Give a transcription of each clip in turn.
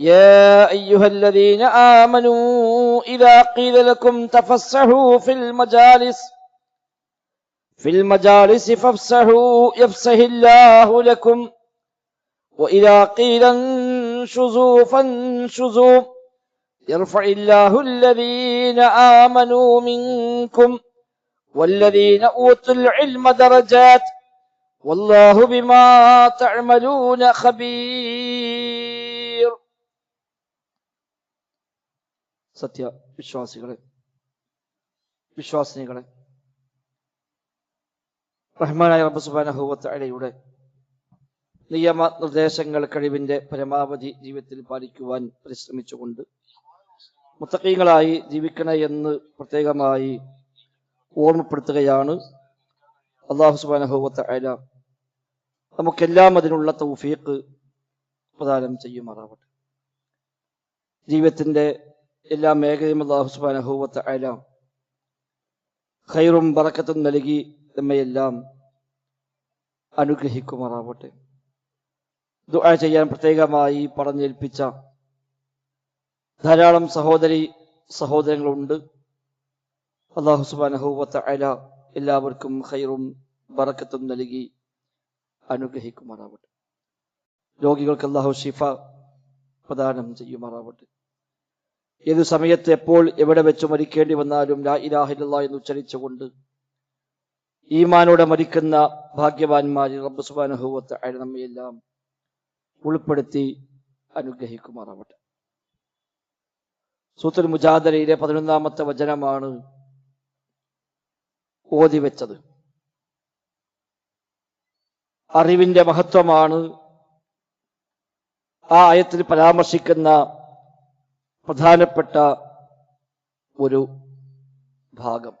يا أيها الذين آمنوا إذا قيل لكم تفسحوا في المجالس في المجالس فافسحوا يفسح الله لكم وإذا قيل انشزوا فانشزوا يرفع الله الذين آمنوا منكم والذين أوتوا العلم درجات والله بما تعملون خبير. സത്യ വിശ്വാസികളെ വിശ്വാസിനികളെ റഹ്മാനായ റബ്ബ് സുബാനഹുവത്ത് അലയുടെ നിയമ നിർദ്ദേശങ്ങൾ കഴിവിന്റെ പരമാവധി ജീവിതത്തിൽ പാലിക്കുവാൻ പരിശ്രമിച്ചുകൊണ്ട് മുത്തക്കീങ്ങളായി ജീവിക്കണ എന്ന് പ്രത്യേകമായി ഓർമ്മപ്പെടുത്തുകയാണ് അള്ളാഹു സുബാനഹുവത്ത് അല നമുക്കെല്ലാം അതിനുള്ള തൗഫീഖ് പ്രദാനം ചെയ്യുമാറാവട്ടെ. ജീവിതത്തിന്റെ എല്ലാ മേഖലയും അള്ളാഹു സുബാനഹൂവത്ത് അല ഖൈറും ബറക്കത്തും നൽകി നമ്മയെല്ലാം അനുഗ്രഹിക്കുമാറാവട്ടെ. ദുആ ചെയ്യാൻ പ്രത്യേകമായി പറഞ്ഞേൽപ്പിച്ച ധാരാളം സഹോദരി സഹോദരങ്ങളുണ്ട്. അള്ളാഹു സുബാനഹൂവത്ത് അല എല്ലാവർക്കും ഖൈറും ബറക്കത്തും നൽകി അനുഗ്രഹിക്കുമാറാവട്ടെ. രോഗികൾക്ക് അള്ളാഹു ഷിഫ പ്രദാനം ചെയ്യുമാറാവട്ടെ. ഏതു സമയത്ത് എപ്പോൾ എവിടെ വെച്ച് മരിക്കേണ്ടി വന്നാലും ലാ ഇലാഹില്ല എന്ന് ഉച്ചരിച്ചുകൊണ്ട് ഈമാനോടെ മരിക്കുന്ന ഭാഗ്യവാന്മാരിൽ റബ്ബ് സുബാനുഭവത്തെ നമ്മയെല്ലാം ഉൾപ്പെടുത്തി അനുഗ്രഹിക്കുമാറാവട്ടെ. സൂത്തുൽ മുജാദരയിലെ പതിനൊന്നാമത്തെ വചനമാണ് ഓതി വെച്ചത്. അറിവിന്റെ മഹത്വമാണ് ആ ആയത്തിൽ പരാമർശിക്കുന്ന പ്രധാനപ്പെട്ട ഒരു ഭാഗം.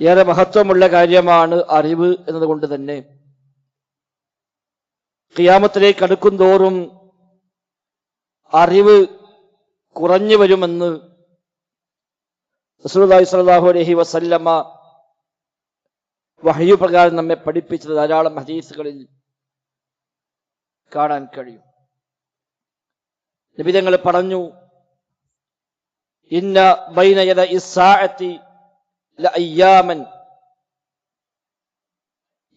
ഏറെ മഹത്വമുള്ള കാര്യമാണ് അറിവ് എന്നതുകൊണ്ട് തന്നെ ഖിയാമത്തിലേക്ക് അടുക്കും തോറും അറിവ് കുറഞ്ഞു വരുമെന്ന് റസൂലുള്ളാഹി സ്വല്ലല്ലാഹു അലൈഹി വസല്ലമ വഹയു പ്രകാരം നമ്മെ പഠിപ്പിച്ചത് ധാരാളം ഹദീസുകളിൽ കാണാൻ കഴിയും. നിബിതങ്ങൾ പറഞ്ഞു ഇന്ന ബൈനയത ഇസ്സാഅത്തി ലഅയ്യാമൻ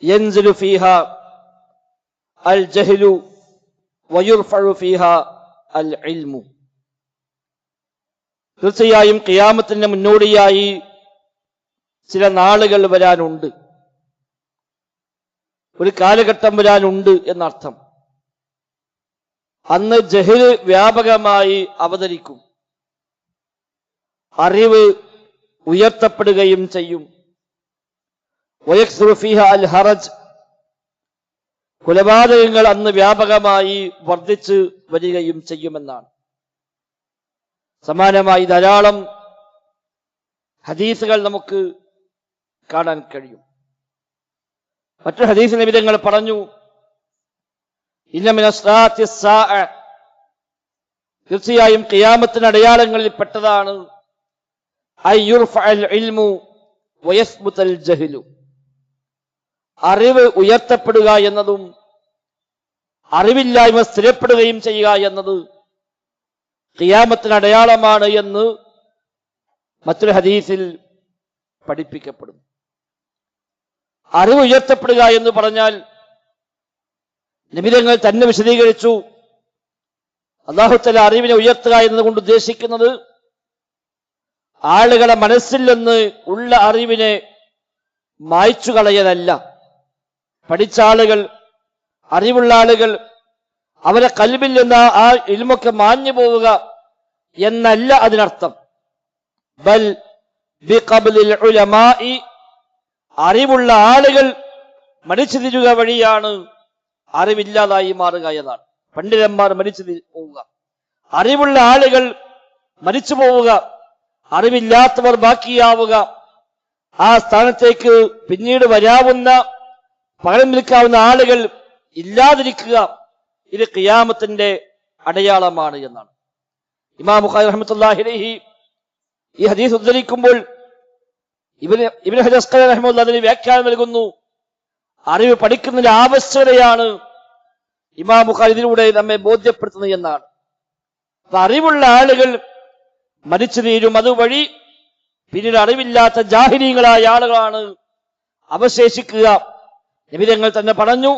യൻസിലു ഫീഹ അൽ ജഹ്ലു വയുർഫഉ ഫീഹ അൽ ഇൽമു. തീർച്ചയായും കിയാമത്തിന് മുന്നോടിയായി ചില നാളുകൾ വരാനുണ്ട്. ഒരു കാലഘട്ടം വരാനുണ്ട് എന്നർത്ഥം. അന്ന് ജഹിൽ വ്യാപകമായി അവതരിക്കും. അറിവ് ഉയർത്തപ്പെടുകയും ചെയ്യും. ഹറജ്. കൊലപാതകങ്ങൾ അന്ന് വ്യാപകമായി വർദ്ധിച്ചു വരികയും ചെയ്യുമെന്നാണ്. സമാനമായി ധാരാളം ഹദീസുകൾ നമുക്ക് കാണാൻ കഴിയും. മറ്റു ഹദീസ് നിമിതങ്ങൾ പറഞ്ഞു തീർച്ചയായും കിയാമത്തിന് അടയാളങ്ങളിൽ പെട്ടതാണ്. അറിവ് ഉയർത്തപ്പെടുക എന്നതും അറിവില്ലായ്മ സ്ഥിരപ്പെടുകയും ചെയ്യുക എന്നത് കിയാമത്തിന് അടയാളമാണ് എന്ന് മറ്റൊരു ഹദീസിൽ പഠിപ്പിക്കപ്പെടും അറിവ് ഉയർത്തപ്പെടുക എന്ന് പറഞ്ഞാൽ നിമിതങ്ങൾ തന്നെ വിശദീകരിച്ചു. അള്ളാഹുത്തല അറിവിനെ ഉയർത്തുക എന്നതുകൊണ്ട് ഉദ്ദേശിക്കുന്നത് ആളുകളെ മനസ്സിൽ നിന്ന് ഉള്ള അറിവിനെ മായ്ച്ചു കളയലല്ല. പഠിച്ച ആളുകൾ അറിവുള്ള ആളുകൾ അവരെ കൽബിൽ നിന്ന് ആ ഇൽമൊക്കെ മാഞ്ഞു പോവുക എന്നല്ല അതിനർത്ഥം. ബൽ അറിവുള്ള ആളുകൾ മടിച്ചു തിരുക വഴിയാണ് അറിവില്ലാതായി മാറുക എന്നാണ് പണ്ഡിതന്മാർ മരിച്ചു പോവുക. അറിവുള്ള ആളുകൾ മരിച്ചു പോവുക. അറിവില്ലാത്തവർ ബാക്കിയാവുക. ആ സ്ഥാനത്തേക്ക് പിന്നീട് വരാവുന്ന പകരം നിൽക്കാവുന്ന ആളുകൾ ഇല്ലാതിരിക്കുക ഇത് ഖിയാമത്തിന്റെ അടയാളമാണ് എന്നാണ്. ഇമാം ബുഖാരി റഹ്മത്തുള്ളാഹി അലൈഹി ഈ ഹദീസ് ഉദ്ധരിക്കുമ്പോൾ ഇവന് ഇവന് റഹ്മുല്ല അതിന് വ്യാഖ്യാനം നൽകുന്നു. അറിവ് പഠിക്കുന്നതിന്റെ ആവശ്യകതയാണ്. ഇമാ ഇതിലൂടെ നമ്മെ ബോധ്യപ്പെടുത്തുന്നത് എന്നാണ്. അറിവുള്ള ആളുകൾ മരിച്ചു തീരും അതുവഴി പിന്നീട് അറിവില്ലാത്ത ജാഹിനീകളായ ആളുകളാണ് അവശേഷിക്കുക. നിബിതങ്ങൾ തന്നെ പറഞ്ഞു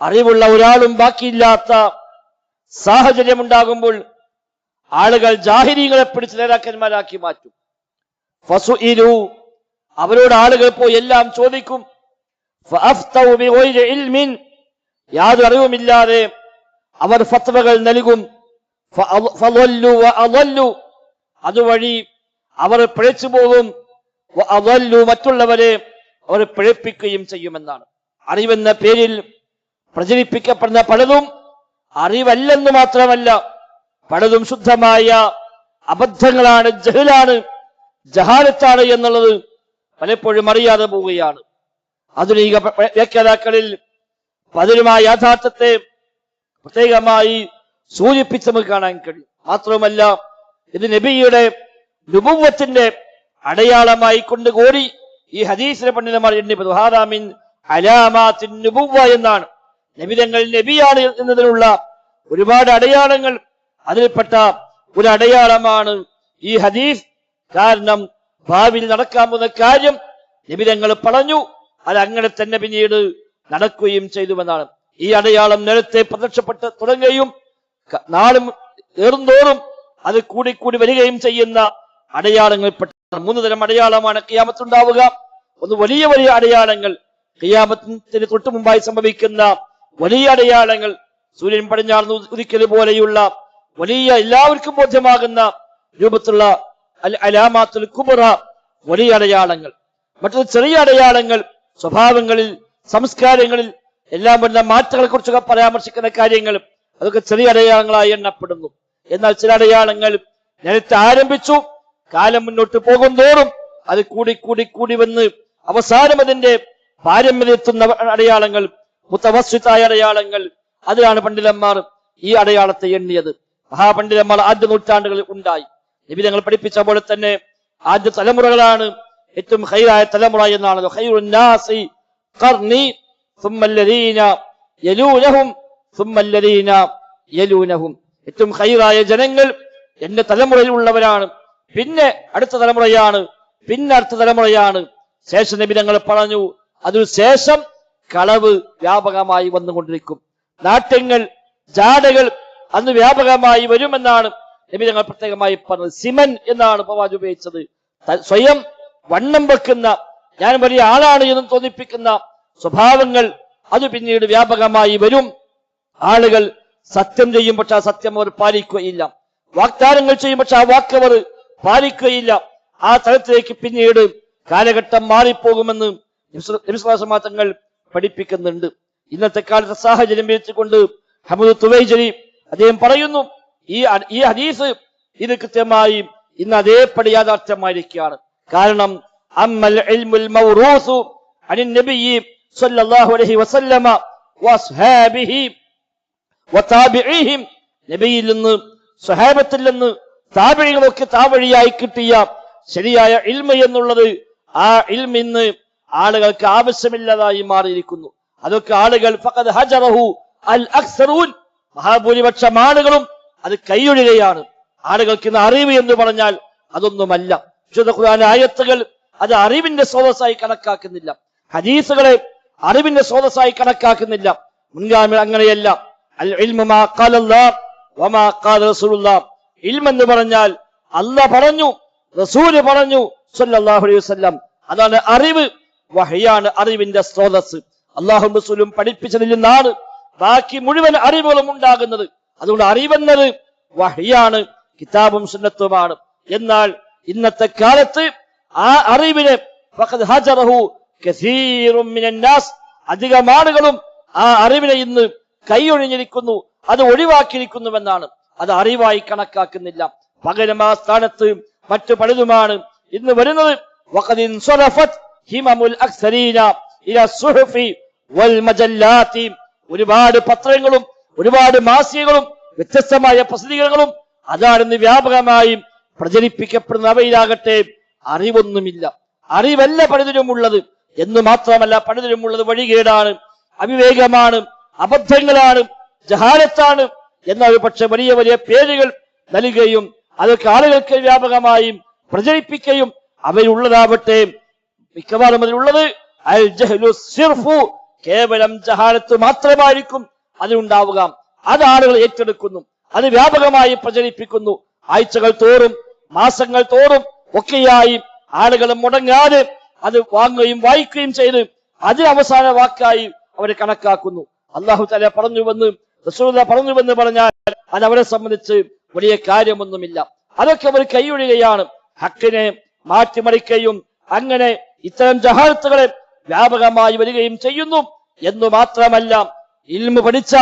അറിവുള്ള ഒരാളും ബാക്കിയില്ലാത്ത സാഹചര്യമുണ്ടാകുമ്പോൾ ആളുകൾ ജാഹിരീകളെ പിടിച്ച് നേതാക്കന്മാരാക്കി മാറ്റും. ഫസുഇലു. അവരോട് ആളുകൾ പോയി എല്ലാം ചോദിക്കും. യാതൊരു അറിവുമില്ലാതെ അവർ ഫത്വകൾ നൽകും. അതുവഴി അവർ പിഴച്ചു പോകും. മറ്റുള്ളവരെ അവർ പിഴപ്പിക്കുകയും ചെയ്യുമെന്നാണ്. അറിവെന്ന പേരിൽ പ്രചരിപ്പിക്കപ്പെടുന്ന പലതും അറിവല്ലെന്ന് മാത്രമല്ല പലതും ശുദ്ധമായ അബദ്ധങ്ങളാണ് ജഹലാണ്. ജഹാലത്താണ് എന്നുള്ളത് പലപ്പോഴും അറിയാതെ പോവുകയാണ്. ആധുനിക വ്യാഖ്യാതാക്കളിൽ പതിരുമായ യാഥാർത്ഥ്യത്തെ പ്രത്യേകമായി സൂചിപ്പിച്ച് നമുക്ക് കാണാൻ കഴിയും. മാത്രവുമല്ല ഇത് നബിയുടെ നുപുവത്തിന്റെ അടയാളമായി കൊണ്ട് കോരി ഈ ഹദീസിലെ പണ്ഡിതന്മാർ എണ്ണിപ്പത് ഹാദാമിൻ അലാമാത്തിൻ നുബുവ എന്നാണ്. നബിതങ്ങൾ നബിയാണ് എന്നതിനുള്ള ഒരുപാട് അടയാളങ്ങൾ അതിൽപ്പെട്ട ഒരു അടയാളമാണ് ഈ ഹദീസ്. കാരണം ഭാവിയിൽ നടക്കാൻ പോകുന്ന കാര്യം നിബിതങ്ങൾ പറഞ്ഞു അത് അങ്ങനെ തന്നെ പിന്നീട് നടക്കുകയും ചെയ്തുവെന്നാണ്. ഈ അടയാളം നേരത്തെ പ്രത്യക്ഷപ്പെട്ട് തുടങ്ങുകയും നാളും ഏറുന്തോറും അത് കൂടിക്കൂടി കൂടി വരികയും ചെയ്യുന്ന അടയാളങ്ങൾപ്പെട്ട മൂന്ന് തരം അടയാളമാണ് കിയാമത്തുണ്ടാവുക. ഒന്ന് വലിയ വലിയ അടയാളങ്ങൾ. കിയാമത്തിന് തൊട്ടു മുമ്പായി സംഭവിക്കുന്ന വലിയ അടയാളങ്ങൾ. സൂര്യൻ പടിഞ്ഞാർന്ന് ഉദിക്കൽ പോലെയുള്ള വലിയ എല്ലാവർക്കും ബോധ്യമാകുന്ന രൂപത്തിലുള്ള അലാമാത്തുൽ കുബറ വലിയ അടയാളങ്ങൾ. മറ്റൊരു ചെറിയ അടയാളങ്ങൾ സ്വഭാവങ്ങളിൽ സംസ്കാരങ്ങളിൽ എല്ലാം വരുന്ന മാറ്റങ്ങളെ കുറിച്ചൊക്കെ പരാമർശിക്കുന്ന കാര്യങ്ങൾ അതൊക്കെ ചെറിയ അടയാളങ്ങളായി എണ്ണപ്പെടുന്നു. എന്നാൽ ചില അടയാളങ്ങൾ നേരത്തെ ആരംഭിച്ചു കാലം മുന്നോട്ട് പോകും തോറും അത് കൂടി കൂടി കൂടി വന്ന് അവസാനം അതിന്റെ പാരമ്പര്യത്തുന്ന അടയാളങ്ങൾ മുത്തവസ്വിത്തായ അടയാളങ്ങൾ അതിലാണ് പണ്ഡിതന്മാർ ഈ അടയാളത്തെ എണ്ണിയത്. മഹാപണ്ഡിതന്മാർ ആദ്യ നൂറ്റാണ്ടുകളിൽ ഉണ്ടായി. നബി ഞങ്ങൾ പഠിപ്പിച്ച പോലെ തന്നെ ആദ്യ തലമുറകളാണ് ഏറ്റവും ഹൈറായ തലമുറ എന്നാണ് ഏറ്റവും ഹൈറായ ജനങ്ങൾ എന്റെ തലമുറയിൽ ഉള്ളവരാണ്. പിന്നെ അടുത്ത തലമുറയാണ് പിന്നെ അടുത്ത തലമുറയാണ്. ശേഷ നബി ഞങ്ങൾ പറഞ്ഞു അതിനുശേഷം കളവ് വ്യാപകമായി വന്നുകൊണ്ടിരിക്കും. നാട്യങ്ങൾ ജാടകൾ അന്ന് വ്യാപകമായി വരുമെന്നാണ് നബി ഞങ്ങൾ പ്രത്യേകമായി പറഞ്ഞത് സിമൻ എന്നാണ് പവാജ് ഉപയോഗിച്ചത്. സ്വയം വണ്ണം വെക്കുന്ന ഞാൻ വലിയ ആളാണ് എന്ന് തോന്നിപ്പിക്കുന്ന സ്വഭാവങ്ങൾ അത് പിന്നീട് വ്യാപകമായി വരും. ആളുകൾ സത്യം ചെയ്യും പക്ഷെ ആ സത്യം അവർ പാലിക്കുകയില്ല. വാഗ്ദാനങ്ങൾ ചെയ്യും പക്ഷെ ആ വാക്ക് അവർ പാലിക്കുകയില്ല. ആ തലത്തിലേക്ക് പിന്നീട് കാലഘട്ടം മാറിപ്പോകുമെന്ന് തങ്ങൾ പഠിപ്പിക്കുന്നുണ്ട്. ഇന്നത്തെ കാലത്തെ സാഹചര്യം വെച്ചുകൊണ്ട് ഹമുദ് തുവൈജരി അദ്ദേഹം പറയുന്നു ഈ ഈ ഹദീസ് ഇത് കൃത്യമായി ഇന്ന് അതേപടി യാഥാർത്ഥ്യമായിരിക്കുകയാണ്. കാരണം അമ്മൽ ഇൽമുൽ മൗറൂസു അനിൻ നബിയ്യി സല്ലല്ലാഹു അലൈഹി വസല്ലമ വസ്ഹാബിഹി വതാബിഈഹിം. നബിയിൽ നിന്ന് സ്വഹാബത്തിൽ നിന്ന് താബിഴികളൊക്കെ താവഴിയായി കിട്ടിയ ശരിയായ ഇൽമ എന്നുള്ളത് ആ ഇൽമിന്ന് ആളുകൾക്ക് ആവശ്യമില്ലാതായി മാറിയിരിക്കുന്നു. അതൊക്കെ ആളുകൾ ഫഖദ് ഹജറഹു അൽ അക്സറൂൻ. മഹാഭൂരിപക്ഷം ആളുകളും അത് കൈയൊഴുകയാണ്. ആളുകൾക്ക് ഇന്ന് അറിവ് എന്ന് പറഞ്ഞാൽ അതൊന്നുമല്ല. വിശുദ്ധ ഖുർആൻ ആയത്തുകൾ അത് അറിവിന്റെ സ്രോതസ്സായി കണക്കാക്കുന്നില്ല. ഹദീസുകളെ അറിവിന്റെ സ്രോതസ്സായി കണക്കാക്കുന്നില്ല. മുൻഗാമി അങ്ങനെയല്ല. അൽ ഇൽമു മാ ഖാലല്ലാഹ് വമാ ഖാല റസൂലുള്ളാഹ് ഇൽം എന്ന് പറഞ്ഞാൽ അല്ല പറഞ്ഞു റസൂൽ പറഞ്ഞു സല്ലല്ലാഹു അലൈഹി വസല്ലം. അതാണ് അറിവ്. വഹയാണ് അറിവിന്റെ സ്രോതസ് അള്ളാഹു റസൂലും പഠിപ്പിച്ചതിൽ നിന്നാണ് ബാക്കി മുഴുവൻ അറിവുകളും ഉണ്ടാകുന്നത്. അതുകൊണ്ട് അറിവെന്നത് വഹിയാണ് കിതാബും സുന്നത്തുമാണ്. എന്നാൽ ഇന്നത്തെ കാലത്ത് ആ അറിവിനെ അധികം ആളുകളും ആ അറിവിനെ ഇന്ന് കൈയൊഴിഞ്ഞിരിക്കുന്നു അത് ഒഴിവാക്കിയിരിക്കുന്നുവെന്നാണ്. അത് അറിവായി കണക്കാക്കുന്നില്ല. പകരം ആ സ്ഥാനത്ത് മറ്റു പലതുമാണ്. ഇന്ന് വരുന്നത് ഒരുപാട് പത്രങ്ങളും ഒരുപാട് മാസികകളും വ്യത്യസ്തമായ പ്രസിദ്ധീകരണങ്ങളും അതാണ് ഇന്ന് വ്യാപകമായി പ്രചരിപ്പിക്കപ്പെടുന്ന അവയിലാകട്ടെ അറിവൊന്നുമില്ല. അറിവല്ല പലതിലുമുള്ളത് എന്ന് മാത്രമല്ല പലതിലുമുള്ളത് വഴികേടാണ് അവിവേകമാണ് അബദ്ധങ്ങളാണ് ജഹാലത്താണ് എന്നാൽ പക്ഷെ വലിയ വലിയ പേരുകൾ നൽകുകയും അതൊക്കെ ആളുകൾക്ക് വ്യാപകമായും പ്രചരിപ്പിക്കുകയും അവയിലുള്ളതാവട്ടെ. മിക്കവാറും അതിലുള്ളത് കേവലം ജഹാലത്ത് മാത്രമായിരിക്കും അതിലുണ്ടാവുക. അത് ആളുകൾ ഏറ്റെടുക്കുന്നു. അത് വ്യാപകമായി പ്രചരിപ്പിക്കുന്നു. ആഴ്ചകൾ തോറും മാസങ്ങൾ തോറും ഒക്കെയായി ആളുകൾ മുടങ്ങാതെ അത് വാങ്ങുകയും വായിക്കുകയും ചെയ്ത് അതിന് അവസാന വാക്കായി അവരെ കണക്കാക്കുന്നു. അള്ളാഹു തല പറഞ്ഞുവെന്ന് റസൂല പറഞ്ഞുവെന്ന് പറഞ്ഞാൽ അത് അവരെ സംബന്ധിച്ച് വലിയ കാര്യമൊന്നുമില്ല. അതൊക്കെ അവർ കൈയൊഴിയുകയാണ് ഹക്കിനെ മാറ്റിമറിക്കുകയും അങ്ങനെ ഇത്തരം ജഹാലത്തുകളെ വ്യാപകമായി വരികയും ചെയ്യുന്നു. എന്നു മാത്രമല്ല ഇൽമു പഠിച്ച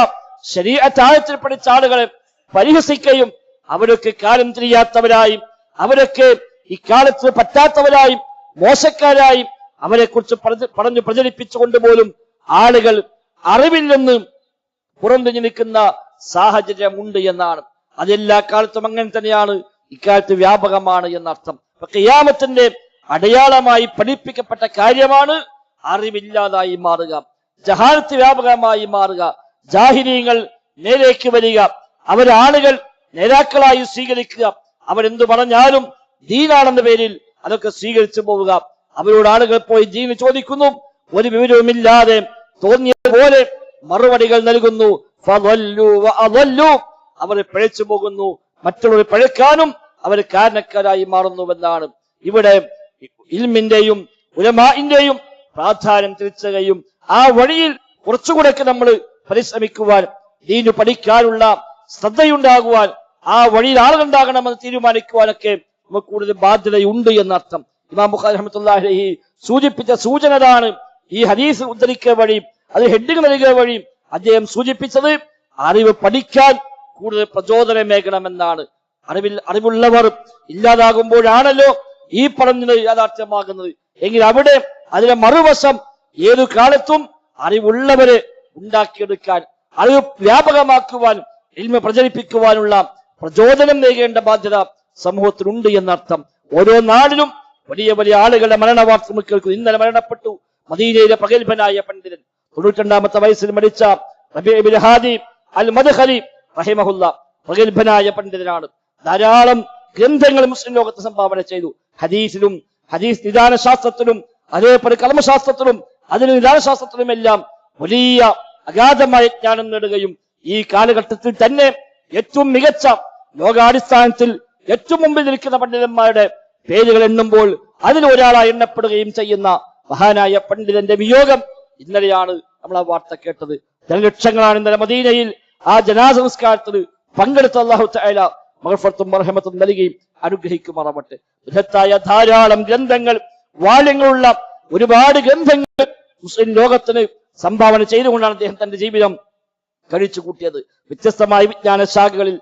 ശരീരത്താഴത്തിൽ പഠിച്ച ആളുകളെ പരിഹസിക്കുകയും അവരൊക്കെ കാലം തിരിയാത്തവരായും അവരൊക്കെ ഇക്കാലത്ത് പറ്റാത്തവരായും മോശക്കാരായും അവരെ കുറിച്ച് പറഞ്ഞു പ്രചരിപ്പിച്ചുകൊണ്ട് പോലും ആളുകൾ അറിവിൽ നിന്നും പുറന്തിഞ്ഞു നിൽക്കുന്ന സാഹചര്യം ഉണ്ട് എന്നാണ്. അതെല്ലാ കാലത്തും അങ്ങനെ തന്നെയാണ്. ഇക്കാലത്ത് വ്യാപകമാണ് എന്നർത്ഥം. അപ്പൊ ഖിയാമത്തിന്റെ അടയാളമായി പഠിപ്പിക്കപ്പെട്ട കാര്യമാണ് അറിവില്ലാതായി മാറുക. ജഹാലത്ത് വ്യാപകമായി മാറുക. ജാഹിരീങ്ങൾ നേരേക്ക് വരിക. അവരാളുകൾ നേതാക്കളായി സ്വീകരിക്കുക. അവരെന്തു പറഞ്ഞാലും ദീനാണെന്ന പേരിൽ അതൊക്കെ സ്വീകരിച്ചു പോവുക. അവരോട് ആളുകൾ പോയി ദീന് ചോദിക്കുന്നു. ഒരു വിവരവുമില്ലാതെ തോന്നിയ പോലെ മറുപടികൾ നൽകുന്നു. അവരെ പിഴച്ചു പോകുന്നു. മറ്റുള്ളവർ പഴക്കാനും അവർ കാരണക്കാരായി മാറുന്നുവെന്നാണ്. ഇവിടെ ഇൽമിന്റെയും ഉലമാന്റെയും പ്രാധാന്യം തിരിച്ചുകയും ആ വഴിയിൽ കുറച്ചുകൂടെയൊക്കെ നമ്മൾ പരിശ്രമിക്കുവാൻ ദീനു പഠിക്കാനുള്ള ശ്രദ്ധയുണ്ടാകുവാൻ ആ വഴിയിൽ ആളുകളുണ്ടാകണമെന്ന് തീരുമാനിക്കുവാനൊക്കെ നമുക്ക് കൂടുതൽ ബാധ്യതയുണ്ട് എന്നർത്ഥം. ഇമാം ബുഖാരി റഹ്മത്തുള്ളാഹി സൂചിപ്പിച്ച സൂചന അതാണ്. ഈ ഹദീസ് ഉദ്ധരിക്കുക വഴി അത് ഹെഡിങ് നൽകുക വഴി അദ്ദേഹം സൂചിപ്പിച്ചത് അറിവ് പഠിക്കാൻ കൂടുതൽ പ്രചോദനമേകണമെന്നാണ്. അറിവിൽ അറിവുള്ളവർ ഇല്ലാതാകുമ്പോഴാണല്ലോ ഈ പറഞ്ഞത് യാഥാർത്ഥ്യമാകുന്നത്. എങ്കിൽ അവിടെ അതിന്റെ മറുവശം ഏതു കാലത്തും അറിവുള്ളവരെ ഉണ്ടാക്കിയെടുക്കാൻ അറിവ് വ്യാപകമാക്കുവാൻ ഇൽമ പ്രചരിപ്പിക്കുവാനുള്ള പ്രചോദനം നൽകേണ്ട ബാധ്യത സമൂഹത്തിനുണ്ട് എന്നർത്ഥം. ഓരോ നാടിലും വലിയ വലിയ ആളുകളുടെ മരണവാർത്ത വാർത്ത കേൾക്കുന്നു ഇന്നലെ മരണപ്പെട്ടു മദീനയിലെ പ്രഗത്ഭനായ പണ്ഡിതൻ. തൊണ്ണൂറ്റിരണ്ടാമത്തെ വയസ്സിൽ മരിച്ച റബീ ഇബ്നു ഹാദി അൽ മദ്ഖലി റഹിമഹുല്ല പ്രഗത്ഭനായ പണ്ഡിതനാണ്. ധാരാളം ഗ്രന്ഥങ്ങൾ മുസ്ലിം ലോകത്ത് സംഭാവന ചെയ്തു. ഹദീസിലും ഹദീസ് നിദാന ശാസ്ത്രത്തിലും അതേപോലെ കർമ്മശാസ്ത്രത്തിലും അതിന് നിദാന വലിയ അഗാധമായ ജ്ഞാനം നേടുകയും ഈ കാലഘട്ടത്തിൽ തന്നെ ഏറ്റവും മികച്ച ലോകാടിസ്ഥാനത്തിൽ ഏറ്റവും മുമ്പിൽ നിൽക്കുന്ന പണ്ഡിതന്മാരുടെ പേരുകൾ എണ്ണുമ്പോൾ അതിൽ ഒരാളായി എണ്ണപ്പെടുകയും ചെയ്യുന്ന മഹാനായ പണ്ഡിതന്റെ വിയോഗം ഇന്നലെയാണ് നമ്മൾ ആ വാർത്ത കേട്ടത്. ജനലക്ഷങ്ങളാണ് ഇന്നലെ മദീനയിൽ ആ ജനാസ സംസ്കാരത്തിൽ പങ്കെടുത്ത അള്ളാഹു തആല മഹഫത്തും മർഹമത്തും നൽകി അനുഗ്രഹിക്കുമാറാവട്ടെ. ബൃഹത്തായ ധാരാളം ഗ്രന്ഥങ്ങൾ വാല്യങ്ങളുള്ള ഒരുപാട് ഗ്രന്ഥങ്ങൾ മുസ്ലിം ലോകത്തിന് സംഭാവന ചെയ്തുകൊണ്ടാണ് അദ്ദേഹം തന്റെ ജീവിതം കഴിച്ചു കൂട്ടിയത്. വ്യത്യസ്തമായ വിജ്ഞാന ശാഖകളിൽ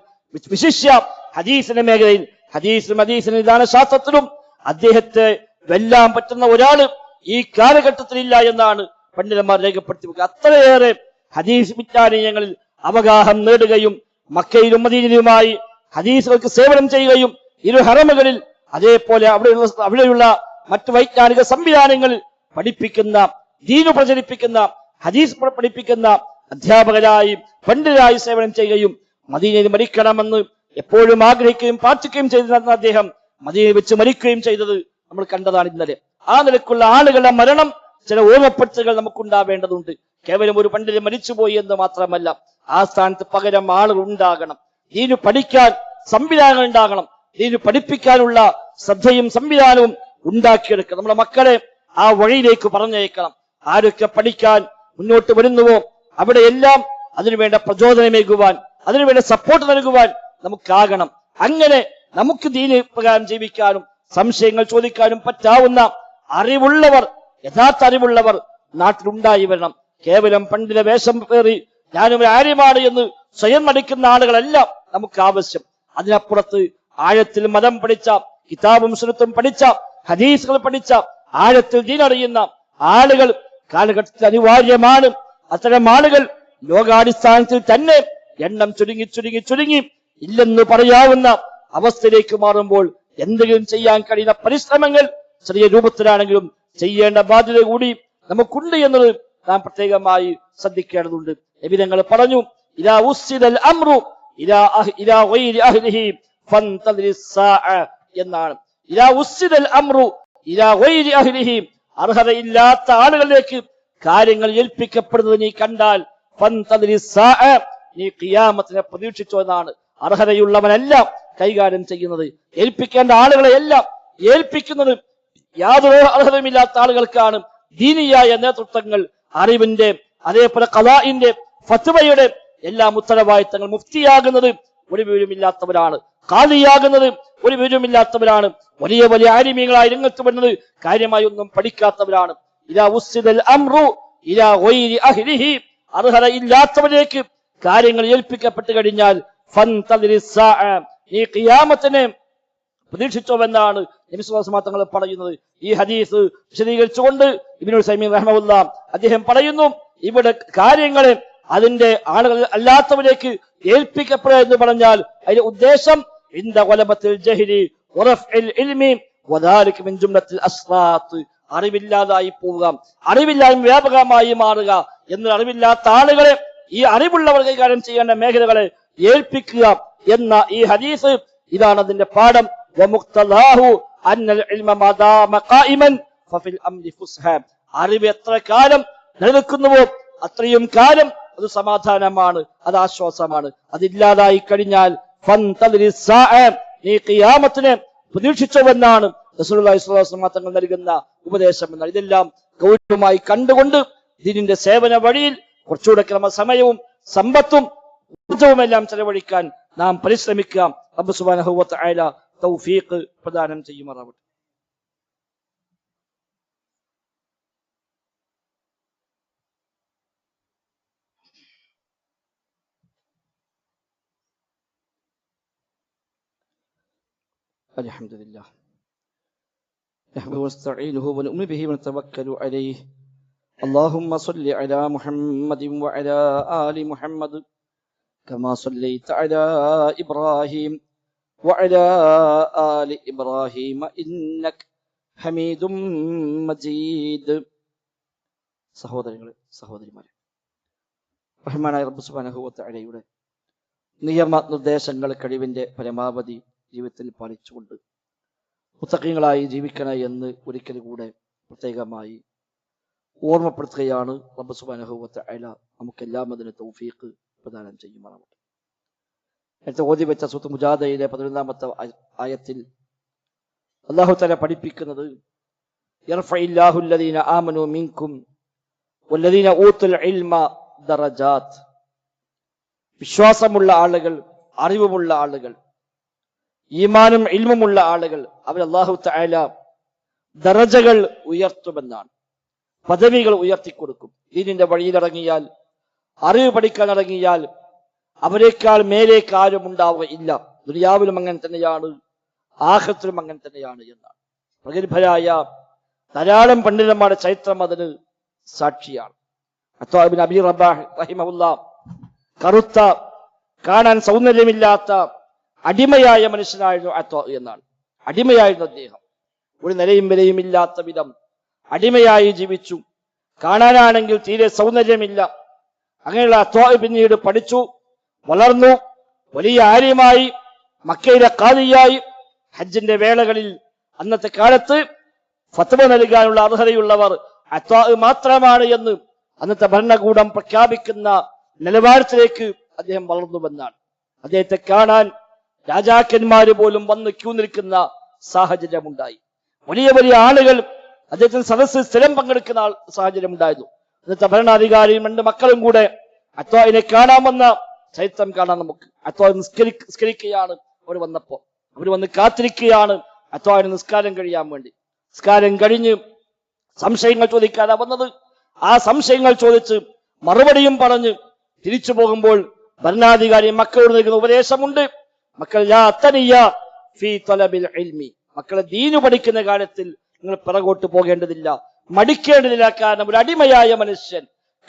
വിശിഷ്യ ഹദീസിന്റെ മേഖലയിൽ ഹദീസിനും ഹദീസിന് നിദാന ശാസ്ത്രത്തിലും അദ്ദേഹത്തെ വെല്ലാൻ പറ്റുന്ന ഒരാൾ ഈ കാലഘട്ടത്തിൽ ഇല്ല എന്നാണ് പണ്ഡിതന്മാർ രേഖപ്പെടുത്തി അത്രയേറെ ഹദീസ് വിജ്ഞാനീയങ്ങളിൽ അവഗാഹം നേടുകയും മക്കയിലും മദീനയിലുമായി ഹദീസുകൾക്ക് സേവനം ചെയ്യുകയും ഇരു ഹറമുകളിൽ അതേപോലെ അവിടെയുള്ള അവിടെയുള്ള മറ്റു വൈജ്ഞാനിക സംവിധാനങ്ങളിൽ പഠിപ്പിക്കുന്ന ദീനു പ്രചരിപ്പിക്കുന്ന ഹദീസ് പഠിപ്പിക്കുന്ന അധ്യാപകരായി പണ്ഡിതരായി സേവനം ചെയ്യുകയും മദീനയിൽ മരിക്കണമെന്ന് എപ്പോഴും ആഗ്രഹിക്കുകയും പ്രാർത്ഥിക്കുകയും ചെയ്തിരുന്ന അദ്ദേഹം മദീനയിൽ വെച്ച് മരിക്കുകയും ചെയ്തത് നമ്മൾ കണ്ടതാണ് ഇന്നലെ. ആ നിലക്കുള്ള ആളുകളുടെ മരണം ചില ഓർമ്മപ്പെടുത്തലുകൾ നമുക്കുണ്ടാവേണ്ടതുണ്ട്. കേവലം ഒരു പണ്ഡിതൻ മരിച്ചുപോയി എന്ന് മാത്രമല്ല ആ സ്ഥാനത്ത് പകരം ആളുകൾ ഉണ്ടാകണം. ദീനു പഠിക്കാൻ സംവിധാനങ്ങൾ ഉണ്ടാകണം. ദീനു പഠിപ്പിക്കാനുള്ള ശ്രദ്ധയും സംവിധാനവും ഉണ്ടാക്കിയെടുക്കണം. നമ്മുടെ മക്കളെ ആ വഴിയിലേക്ക് പറഞ്ഞയക്കണം. ആരൊക്കെ പഠിക്കാൻ മുന്നോട്ട് വരുന്നുവോ അവിടെയെല്ലാം അതിനുവേണ്ട പ്രചോദനമേകുവാൻ അതിനുവേണ്ട സപ്പോർട്ട് നൽകുവാൻ നമുക്കാകണം. അങ്ങനെ നമുക്ക് ദീന് പ്രകാരം ജീവിക്കാനും സംശയങ്ങൾ ചോദിക്കാനും പറ്റാവുന്ന അറിവുള്ളവർ യഥാർത്ഥ അറിവുള്ളവർ നാട്ടിലുണ്ടായി വരണം. കേവലം പണ്ഡിത വേഷം കയറി ഞാനും ആര്യമാണ് എന്ന് സ്വയം നടിക്കുന്ന ആളുകളല്ല നമുക്ക് ആവശ്യം. അതിനപ്പുറത്ത് ആഴത്തിൽ മതം പഠിച്ച കിതാബും സുനത്തും പഠിച്ച ഹദീസുകൾ പഠിച്ച ആഴത്തിൽ ദീനറിയുന്ന ആളുകൾ കാലഘട്ടത്തിൽ അനിവാര്യമാണ്. അത്തരം ആളുകൾ ലോകാടിസ്ഥാനത്തിൽ തന്നെ എണ്ണം ചുരുങ്ങി ചുരുങ്ങി ചുരുങ്ങി ഇല്ലെന്ന് പറയാവുന്ന അവസ്ഥയിലേക്ക് മാറുമ്പോൾ എന്തെങ്കിലും ചെയ്യാൻ കഴിയുന്ന പരിശ്രമങ്ങൾ ചെറിയ രൂപത്തിലാണെങ്കിലും ചെയ്യേണ്ട ബാധ്യത കൂടി നമുക്കുണ്ട് എന്നത് നാം പ്രത്യേകമായി ശ്രദ്ധിക്കേണ്ടതുണ്ട്. എബിനങ്ങൾ പറഞ്ഞു ഇതാ ഉസ്സിദൽ അമ്രു ഫന്തദിരി സ്സാഅ എന്നാണ്. അമ്രു അർഹതയില്ലാത്ത ആളുകളിലേക്ക് കാര്യങ്ങൾ ഏൽപ്പിക്കപ്പെടുന്നത് നീ കണ്ടാൽ നീ ഖിയാമത്തിനെ പ്രതീക്ഷിച്ചു എന്നാണ്. അർഹതയുള്ളവനെല്ലാം കൈകാര്യം ചെയ്യുന്നത് ഏൽപ്പിക്കേണ്ട ആളുകളെയെല്ലാം ഏൽപ്പിക്കുന്നത് യാതൊരു അർഹതയുമില്ലാത്ത ആളുകൾക്കാണ്. ദീനിയായ നേതൃത്വങ്ങൾ അറിവിന്റെ അതേപോലെ കലാഇന്റെ ഫത്വയുടെ എല്ലാം ഉത്തരവാദിത്തങ്ങൾ മുഫ്തിയാകുന്നത് ഒരു വിവരമില്ലാത്തവരാണ് കാലിയാകുന്നത് ഒരു വിവരമില്ലാത്തവരാണ്. വലിയ വലിയ ആരിമീങ്ങളായി രംഗത്ത് വരുന്നത്. കാര്യമായി ഒന്നും പഠിക്കാത്തവരാണ്. അർഹത കാര്യങ്ങൾ ഏൽപ്പിക്കപ്പെട്ട് കഴിഞ്ഞാൽ ഈ സ്സാഅ. നീ ഖിയാമത്തിനെ പ്രതീക്ഷിച്ചോവെന്നാണ് തങ്ങൾ പറയുന്നത്. ഈ ഹദീസ് വിശദീകരിച്ചുകൊണ്ട് ഇബിനുൽ സൈമീൻ റഹ്മുല്ല അദ്ദേഹം പറയുന്നു ഇവിടെ കാര്യങ്ങളെ അതിന്റെ ആളുകൾ അല്ലാത്തവരേക്ക് ഏൽപ്പിക്കപ്പെടുക എന്ന് പറഞ്ഞാൽ അതിന്റെ ഉദ്ദേശം ഇന്ത കൊലബത്തിൽ ജഹിരി ഉറഫ്ഇൽ ഇൽമി വദാലിക മിൻ ജുംലത്തിൽ അസ്റാത്ത് അറിവില്ലാതായി പോവുക. അറിവില്ലായ്മ വ്യാപകമായി മാറുക എന്ന അറിവില്ലാത്ത ആളുകളെ ഈ അറിവുള്ളവർ കൈകാര്യം ചെയ്യേണ്ട മേഖലകളെ ഏൽപ്പിക്കുക എന്ന ഈ ഹദീസ് ഇതാണ് അതിന്റെ പാഠം. അറിവ് എത്ര കാലം നിലനിൽക്കുന്നുവോ അത്രയും കാലം അത് സമാധാനമാണ് അത് ആശ്വാസമാണ്. അതില്ലാതായി കഴിഞ്ഞാൽ. നീ ഖിയാമത്തിനെ പ്രതീക്ഷിച്ചുവെന്നാണ് തങ്ങൾ നൽകുന്ന ഉപദേശം എന്നാണ്. ഇതെല്ലാം ഗൗരവമായി കണ്ടുകൊണ്ട് ഇതിന്റെ സേവന വഴിയിൽ കുറച്ചുകൂടെ ക്രമസമയവും സമ്പത്തും ഊർജവും എല്ലാം ചെലവഴിക്കാൻ നാം പരിശ്രമിക്കാം. റബ്ബ് സുബ്ഹാനഹു വ തൗഫീഖ് പ്രദാനം ചെയ്യുമാറാവട്ടെ. الحمد لله نحمده ونستعينه ونؤمن به ونتوكل عليه اللهم صل على محمد وعلى آل محمد كما صليت على إبراهيم وعلى آل إبراهيم إنك حميد مجيد സഹോദരങ്ങളെ സഹോദരിമാരെ റഹ്മാനായ റബ്ബ് സുബാനഹുവത്തയുടെ നിയമ നിർദ്ദേശങ്ങൾ കഴിവിന്റെ പരമാവധി ജീവിതത്തിൽ പാലിച്ചുകൊണ്ട് പുസ്തകങ്ങളായി ജീവിക്കണ എന്ന് ഒരിക്കൽ കൂടെ പ്രത്യേകമായി ഓർമ്മപ്പെടുത്തുകയാണ് റബ്ബ് സുബാനഹുവത്ത അയല നമുക്കെല്ലാം അതിന് തൗഫീഖ് പ്രദാനം ചെയ്യുമാറാവട്ടെ. നേരത്തെ ഓതി വെച്ച സുത്ത് മുജാദയിലെ പതിനൊന്നാമത്തെ ആയത്തിൽ അള്ളാഹു തല പഠിപ്പിക്കുന്നത് ഇൽമ വിശ്വാസമുള്ള ആളുകൾ അറിവുമുള്ള ആളുകൾ ഈമാനും ഇൽമുമുള്ള ആളുകൾ അവർ അള്ളാഹു തആല ദറജകൾ ഉയർത്തുമെന്നാണ്. പദവികൾ ഉയർത്തിക്കൊടുക്കും. ദീനിന്റെ വഴിയിലിറങ്ങിയാൽ അറിവ് പഠിക്കാൻ ഇറങ്ങിയാൽ അവരെക്കാൾ മേലേക്ക് ആരും ഉണ്ടാവുകയില്ല. ദുനിയാവിലും അങ്ങനെ തന്നെയാണ് ആഹത്തിലും അങ്ങനെ തന്നെയാണ് എന്നാണ്. പ്രഗത്ഭരായ ധാരാളം പണ്ഡിതന്മാരുടെ ചരിത്രം അതിന് സാക്ഷിയാണ്. അത്വാബിൻ അബി റബാഹ് റഹിമുല്ല കറുത്ത കാണാൻ സൗന്ദര്യമില്ലാത്ത അടിമയായ മനുഷ്യനായിരുന്നു അത്വ എന്നാണ്. അടിമയായിരുന്നു അദ്ദേഹം. ഒരു നിലയും വിലയും ഇല്ലാത്ത വിധം അടിമയായി ജീവിച്ചു. കാണാനാണെങ്കിൽ തീരെ സൗന്ദര്യമില്ല. അങ്ങനെയുള്ള അത്വ പിന്നീട് പഠിച്ചു വളർന്നു വലിയ ആര്യമായി മക്കയിലെ കാതിയായി ഹജ്ജിന്റെ വേളകളിൽ അന്നത്തെ കാലത്ത് ഫത്വ നൽകാനുള്ള അർഹതയുള്ളവർ അത്വാ മാത്രമാണ് എന്ന് അന്നത്തെ ഭരണകൂടം പ്രഖ്യാപിക്കുന്ന നിലവാരത്തിലേക്ക് അദ്ദേഹം വളർന്നുവെന്നാണ്. അദ്ദേഹത്തെ കാണാൻ രാജാക്കന്മാര് പോലും വന്ന് ക്യൂ നിൽക്കുന്ന സാഹചര്യമുണ്ടായി. വലിയ വലിയ ആളുകൾ അദ്ദേഹത്തിന് സദസ്സിൽ സ്ഥിരം പങ്കെടുക്കുന്ന സാഹചര്യം ഉണ്ടായിരുന്നു അന്നത്തെ ഭരണാധികാരിയും രണ്ട് മക്കളും കൂടെ അത്വാവിനെ കാണാമെന്ന ചരിത്രം കാണാം നമുക്ക്. അത്വാ നിസ്കരി നിസ്കരിക്കുകയാണ് അവർ വന്നപ്പോ അവർ വന്ന് കാത്തിരിക്കുകയാണ് അത്വാവിന് നിസ്കാരം കഴിയാൻ വേണ്ടി. നിസ്കാരം കഴിഞ്ഞ് സംശയങ്ങൾ ചോദിക്കാതെ വന്നത് ആ സംശയങ്ങൾ ചോദിച്ച് മറുപടിയും പറഞ്ഞ് തിരിച്ചു പോകുമ്പോൾ ഭരണാധികാരി മക്കളോട് നൽകുന്ന ഉപദേശമുണ്ട്. ഫീ തലബിൽ ഇൽമി. മക്കളെ ദീനു പഠിക്കുന്ന കാലത്തിൽ നിങ്ങൾ പിറകോട്ട് പോകേണ്ടതില്ല. മടിക്കേണ്ടതില്ല. കാരണം ഒരു അടിമയായ മനുഷ്യൻ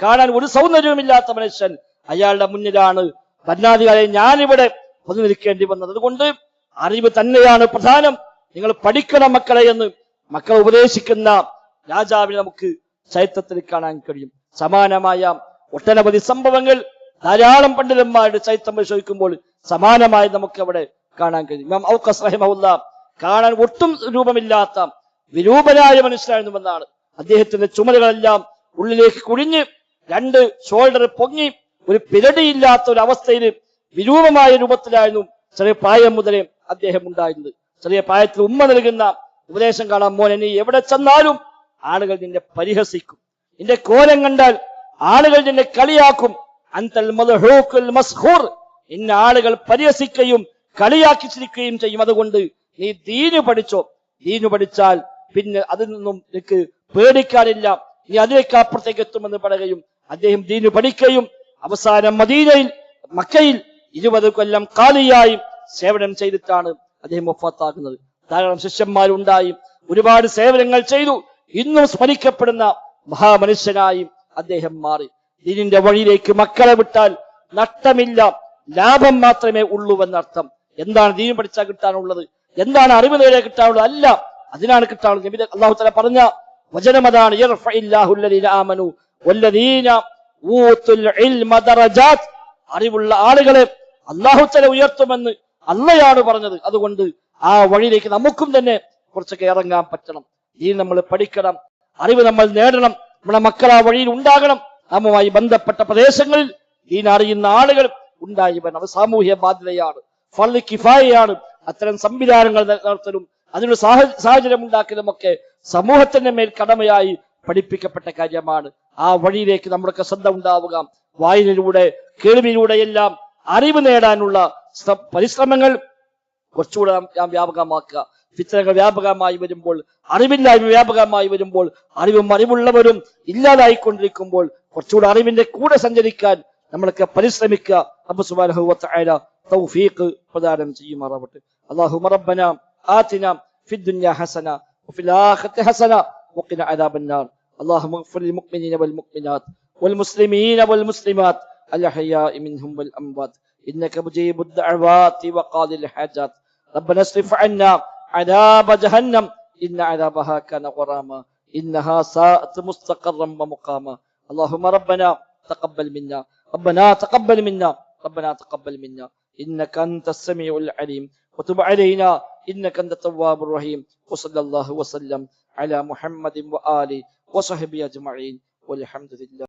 കാണാൻ ഒരു സൗന്ദര്യവുമില്ലാത്ത മനുഷ്യൻ അയാളുടെ മുന്നിലാണ്. ഭരണാധികാരി ഞാനിവിടെ വന്നു നിൽക്കേണ്ടി വന്നത്. അതുകൊണ്ട് അറിവ് തന്നെയാണ് പ്രധാനം. നിങ്ങൾ പഠിക്കണം മക്കളെ എന്ന് മക്കളെ ഉപദേശിക്കുന്ന രാജാവിനെ നമുക്ക് ചരിത്രത്തിൽ കാണാൻ കഴിയും. സമാനമായ ഒട്ടനവധി സംഭവങ്ങൾ ധാരാളം പണ്ഡിതന്മാരുടെ ചരിത്രം പരിശോധിക്കുമ്പോൾ സമാനമായി നമുക്ക് അവിടെ കാണാൻ കഴിയും. ഇമാം കാണാൻ ഒട്ടും രൂപമില്ലാത്ത വിരൂപനായ മനുഷ്യനായിരുന്നുവെന്നാണ് അദ്ദേഹത്തിന്റെ ചുമലുകളെല്ലാം ഉള്ളിലേക്ക് കുഴിഞ്ഞ് രണ്ട് ഷോൾഡർ പൊങ്ങി ഒരു പിരടിയില്ലാത്ത ഒരു അവസ്ഥയിൽ വിരൂപമായ രൂപത്തിലായിരുന്നു ചെറിയ പ്രായം മുതലേ അദ്ദേഹം ഉണ്ടായിരുന്നത്. ചെറിയ പ്രായത്തിൽ ഉമ്മ നൽകുന്ന ഉപദേശം കാണാൻ മോനെ നീ എവിടെ ചെന്നാലും ആളുകൾ നിന്നെ പരിഹസിക്കും. നിന്റെ കോലം കണ്ടാൽ ആളുകൾ നിന്നെ കളിയാക്കും. അന്തൽ ഇന്ന ആളുകൾ പരിഹസിക്കുകയും കളിയാക്കി ചിരിക്കുകയും ചെയ്യും. അതുകൊണ്ട് നീ ദീനു പഠിച്ചോ. ദീനു പഠിച്ചാൽ പിന്നെ അതിൽ നിന്നും നിനക്ക് പേടിക്കാനില്ല. നീ അതിലേക്ക് അപ്പുറത്തേക്ക് എത്തുമെന്ന് പറയുകയും അദ്ദേഹം ദീനു പഠിക്കുകയും അവസാനം മദീനയിൽ മക്കയിൽ ഇരുപത് കൊല്ലം കാലിയായി സേവനം ചെയ്തിട്ടാണ് അദ്ദേഹം ഒഫാത്താക്കുന്നത് ധാരാളം ശിഷ്യന്മാരുണ്ടായി. ഒരുപാട് സേവനങ്ങൾ ചെയ്തു. ഇന്നും സ്മരിക്കപ്പെടുന്ന മഹാമനുഷ്യനായി അദ്ദേഹം മാറി. ദീനിന്റെ വഴിയിലേക്ക് മക്കളെ വിട്ടാൽ നഷ്ടമില്ല. ലാഭം മാത്രമേ ഉള്ളൂ എന്നർത്ഥം. എന്താണ് ദീൻ പഠിച്ചാൽ കിട്ടാനുള്ളത്? എന്താണ് അറിവ് നേരെ കിട്ടാനുള്ളത്? അല്ല. അതിനാണ് കിട്ടാനുള്ളത്. നബി അള്ളാഹു തല പറഞ്ഞ വചനം അതാണ് യർഫഇല്ലാഹു അല്ലദീന ആമനു വല്ലദീന ഊത്തുൽ ഇൽമ ദറജാത്ത് അറിവുള്ള ആളുകളെ അള്ളാഹു തല ഉയർത്തുമെന്ന് അള്ളയാണ് പറഞ്ഞത്. അതുകൊണ്ട് ആ വഴിയിലേക്ക് നമുക്കും തന്നെ കുറച്ചൊക്കെ ഇറങ്ങാൻ പറ്റണം. ഈ നമ്മൾ പഠിക്കണം. അറിവ് നമ്മൾ നേടണം. നമ്മുടെ മക്കൾ ആ വഴിയിൽ ഉണ്ടാകണം. നമ്മുമായി ബന്ധപ്പെട്ട പ്രദേശങ്ങളിൽ ഈ അറിയുന്ന ആളുകൾ ഉണ്ടായി വരണം. അത് സാമൂഹ്യ ബാധ്യതയാണ് ഫള്ളി കിഫായയാണ്. അത്തരം സംവിധാനങ്ങൾ നടത്തലും അതിനുള്ള സാഹ- സാഹചര്യം ഉണ്ടാക്കലുമൊക്കെ സമൂഹത്തിന്റെ മേൽ കടമയായി പഠിപ്പിക്കപ്പെട്ട കാര്യമാണ്. ആ വഴിയിലേക്ക് നമ്മളൊക്കെ ശ്രദ്ധ ഉണ്ടാവുക. വായനയിലൂടെ കേൾവിയിലൂടെയെല്ലാം അറിവ് നേടാനുള്ള പരിശ്രമങ്ങൾ കുറച്ചുകൂടെ നാം വ്യാപകമാക്കുക. ഫിത്തനകൾ വ്യാപകമായി വരുമ്പോൾ അറിവില്ലായ്മ വ്യാപകമായി വരുമ്പോൾ അറിവും അറിവുള്ളവരും ഇല്ലാതായിക്കൊണ്ടിരിക്കുമ്പോൾ കുറച്ചുകൂടെ അറിവിന്റെ കൂടെ സഞ്ചരിക്കാൻ നമ്മളൊക്കെ പരിശ്രമിക്കുക റബ്ബ് സുബ്ഹാനഹു വ തആല തൗഫീഖ് പ്രദാനം ചെയ്യുമാറാവട്ടെ അല്ലാഹുമ്മ റബ്ബന ആതിന ഫിദ് ദുനിയ ഹസന وفي الآخرة حسنة وقنا عذاب النار اللهم اغفر للمؤمنين والمؤمنات والمسلمين والمسلمات الأحياء منهم والأموات إنك مجيب الدعوات وقاضي الحاجات ربنا اصرف عنا عذاب جهنم إن عذابها كان غراما إنها ساءت مستقرا ومقاما اللهم ربنا تقبل منا ربنا تقبل منا. ربنا تقبل منا. إنك أنت السميع العليم. وتب علينا. إنك أنت التواب الرحيم. وصلى الله وسلم على محمد وآله وصحبه أجمعين. والحمد لله.